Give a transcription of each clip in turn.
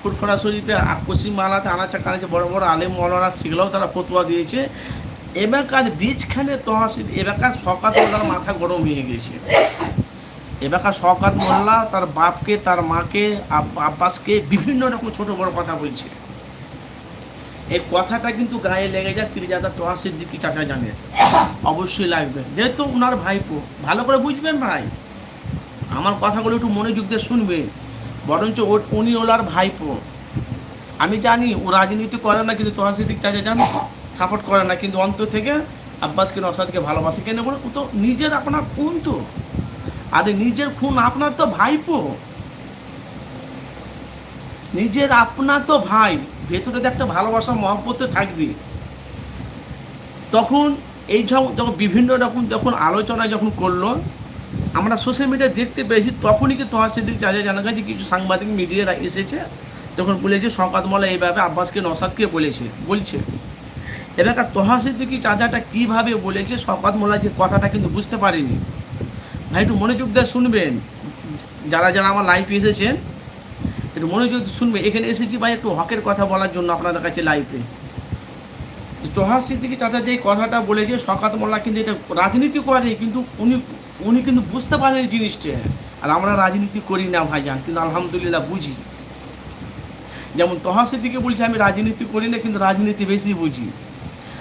ফুরফুরা শরীফে পশ্চিমবাংলাতে আনাচা কানাচে বড় বড় আলেম, মৌলানা সেগুলোও তারা ফতুয়া দিয়েছে। এবারকার বীজখানে তহসিল, এবারকার শকাত মোল্লার মাথা গরম হয়ে গেছে। এবারকার শকাত মোল্লা তার বাপকে, তার মাকে আব্বাসকে বিভিন্ন রকম ছোট বড় কথা বলছে। এই কথাটা কিন্তু গায়ে লেগে যায় পিরিজাদা তোহা সিদ্দিকি চাচা জানে অবশ্যই লাগবে। যেহেতু ওনার ভাইপো, ভালো করে বুঝবেন ভাই? আমার কথাগুলো একটু মনোযোগ দিয়ে শুনবেন। বরঞ্চ ও- উনি ওনার ভাইপো। আমি জানি ও রাজনীতি করে না, কিন্তু তোহা সিদ্দিক চাচা জানো সাপোর্ট করে না, কিন্তু অন্তর থেকে আব্বাসকে নসাদকে ভালোবাসে কেন বলে? ও তো নিজের আপনার খুন তো। আরে নিজের খুন আপনার তো ভাইপো। নিজের আপনার তো ভাই, ভেতরে একটা ভালোবাসা, মহব্বত থাকবে। তখন এই যখন বিভিন্ন রকম যখন আলোচনা যখন করল আমরা সোশ্যাল মিডিয়া দেখতে পেয়েছি, তখনই কি তোমার সেদিক চাচা জানা গেছে, কিছু সাংবাদিক মিডিয়ারা এসেছে তখন বলেছে শওকাত মোল্লা এইভাবে আব্বাসকে নসাদকে বলেছে, বলছে। এলাকার তোহা সিদ্দিকি চাচাটা কীভাবে বলেছে মোল্লা যে কথাটা কিন্তু বুঝতে পারিনি। ভাই, একটু মনোযোগ দিয়ে শুনবেন। যারা যারা আমার লাইফে এসেছেন, একটু মনোযোগ দিয়ে শুনবে এখানে এসেছি ভাই, একটু হকের কথা বলার জন্য আপনাদের কাছে লাইফে চৌহান সিদ্দিকি চাচা যে কথাটা বলেছে শকাত মোল্লা কিন্তু এটা রাজনীতি করে, কিন্তু উনি উনি কিন্তু বুঝতে পারেন জিনিসটা। আর আমরা রাজনীতি করি না ভাইজান, কিন্তু আলহামদুলিল্লাহ বুঝি। যেমন তহা সিদ্দিকে বলছে, আমি রাজনীতি করি না, কিন্তু রাজনীতি বেশি বুঝি।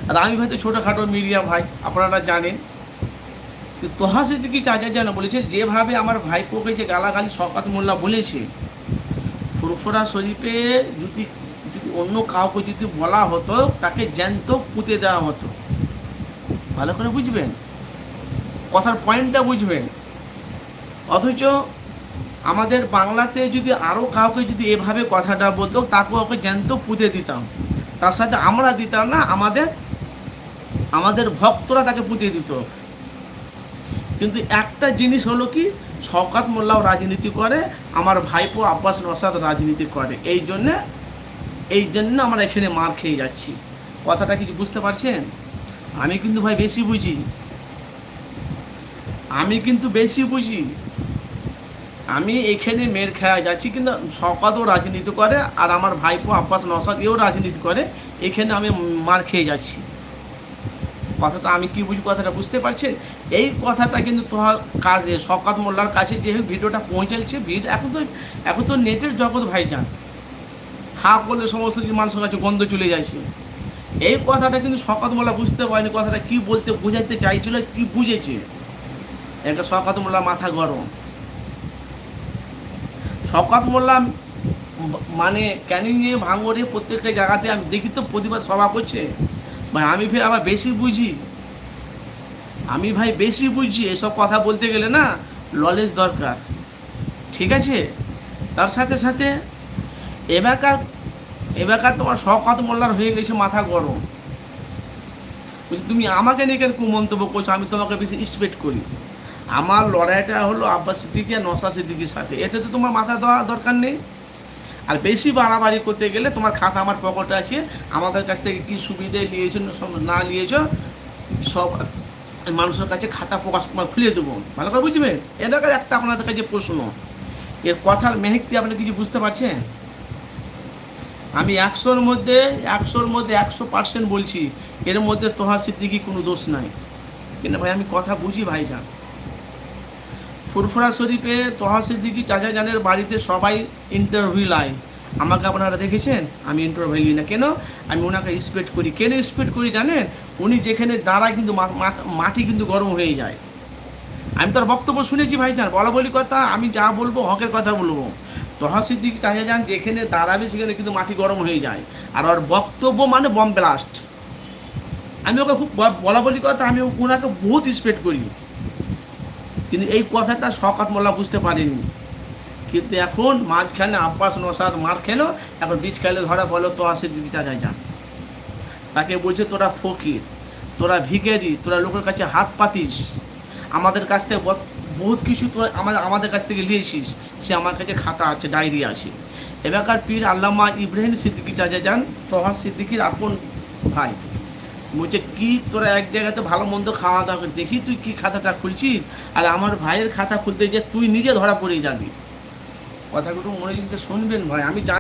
আর আমি হয়তো ছোটোখাটো মিডিয়া ভাই, আপনারা জানেন। কিন্তু তোহা সিদ্দিকি চাচা যেন বলেছে, যেভাবে আমার ভাইপোকে যে গালাগালি শকাত মোল্লা বলেছে, ফুরফুরা শরীফে যদি যদি অন্য কাউকে যদি বলা হতো, তাকে জ্যান্ত পুঁতে দেওয়া হতো। ভালো করে বুঝবেন? কথার পয়েন্টটা বুঝবেন অথচ আমাদের বাংলাতে যদি আরও কাউকে যদি এভাবে কথাটা বলতো, তাকে ওকে জ্যান্ত পুঁতে দিতাম। তার সাথে আমরা দিতাম না, আমাদের আমাদের ভক্তরা তাকে পুঁতে দিত। কিন্তু একটা জিনিস হলো কি, শওকাত মোল্লাও রাজনীতি করে, আমার ভাইপো আব্বাস নসাদ রাজনীতি করে। এই জন্যে, এই জন্য আমরা এখানে মার খেয়ে যাচ্ছি। কথাটা কি বুঝতে পারছেন? আমি কিন্তু ভাই বেশি বুঝি। আমি কিন্তু বেশি বুঝি। আমি এখানে মের খেয়া যাচ্ছি কিন্তু শওকাতও রাজনীতি করে আর আমার ভাইপো আব্বাস নসাদ এও রাজনীতি করে। এখানে আমি মার খেয়ে যাচ্ছি। কথাটা আমি কি বুঝি কথাটা বুঝতে পারছেন? এই কথাটা কিন্তু তোমার কাজে শকাত মোল্লার কাছে যেহেতু ভিডিওটা পৌঁছাচ্ছে, ভিড এখন তো এখন তো নেটের জগৎ ভাইজান। হা করলে সমস্ত কিছু মানুষের কাছে গন্ধ চলে যাচ্ছে। এই কথাটা কিন্তু শকাত মোল্লা বুঝতে পারেনি। কথাটা কি বলতে, বোঝাতে চাইছিল, কি বুঝেছে? একটা শকাত মোল্লা মাথা গরম। শকাত মোল্লা মানে ক্যানিংয়ে ভাঙরে প্রত্যেকটা জায়গাতে আমি দেখি তো প্রতিবাদ সভা করছে। ভাই, আমি ফের আবার বেশি বুঝি। আমি ভাই বেশি বুঝি এসব কথা বলতে গেলে না নলেজ দরকার। ঠিক আছে? তার সাথে সাথে এবারকার এবারকার তোমার শকাত মোল্লার হয়ে গেছে মাথা গরম। বলছি, তুমি আমাকে নিয়ে কেন কুমন্তব্য করছ? আমি তোমাকে বেশি রেসপেক্ট করি। আমার লড়াইটা হলো আব্বাস সিদ্দিকি আর নসা সিদ্দিকির সাথে। এতে তো তোমার মাথা দেওয়া দরকার নেই। আর বেশি বাড়াবাড়ি করতে গেলে তোমার খাতা আমার পকেটে আছে। আমাদের কাছ থেকে কী সুবিধে নিয়েছো না নিয়েছো, সব মানুষের কাছে খাতা প্রকাশ তোমার খুলে দেবো। ভালো করে বুঝবেন এদের একটা আপনাদের কাছে প্রশ্ন। এর কথার মেহেকটি আপনি কিছু বুঝতে পারছেন? আমি একশোর মধ্যে একশোর মধ্যে একশো পার্সেন্ট বলছি। এর মধ্যে তোহা সিদ্দিকি কোনো দোষ নাই। কিন্তু ভাই, আমি কথা বুঝি ভাইজান। ফুরফুরা শরীফে তোহা সিদ্দিকি চাচা জানের বাড়িতে সবাই ইন্টারভিউ লাই আমাকে আপনারা দেখেছেন? আমি ইন্টারভিউ নিই না কেন? আমি ওনাকে রেসপেক্ট করি। কেন রেসপেক্ট করি জানেন? উনি যেখানে দাঁড়ায় কিন্তু মাটি কিন্তু গরম হয়ে যায়। আমি তার বক্তব্য শুনেছি ভাইজান। বলা বলি কথা, আমি যা বলব, হকের কথা বলব। তোহা সিদ্দিক চাচা যান যেখানে দাঁড়াবে, সেখানে কিন্তু মাটি গরম হয়ে যায়। আর ওর বক্তব্য মানে বম ব্লাস্ট আমি ওকে খুব বলা বলি কথা, আমি ওনাকে বহুত রেসপেক্ট করি। কিন্তু এই কথাটা শকাত মোল্লা বুঝতে পারেনি। কিন্তু এখন মাঝখানে আব্বাস নসাদ মার খেলো, এখন বীজ খেলে ধরা বলো তো আসে দিদি চাচা যান তাকে বলছে, তোরা ফকির, তোরা ভিখারি, তোরা লোকের কাছে হাত পাতিস। আমাদের কাছ থেকে বহুত কিছু তো আমাদের আমাদের কাছ থেকে নিয়েছিস। সে আমার কাছে খাতা আছে, ডায়েরি আছে। এবারকার পীর আল্লামা ইব্রাহিম সিদ্দিকি চাচা যান তোহার সিদ্দিকির আপন ভাই। বলছে কি তোরা এক জায়গাতে ভালো মন্দ খাওয়া দাওয়া দেখি তুই কি খাতাটা খুলছিস। আর আমার ভাইয়ের খাতা খুলতে যে তুই নিজে ধরা পড়ে যাবি। কথাগুলো মনে কিন্তু শুনবেন ভাই। আমি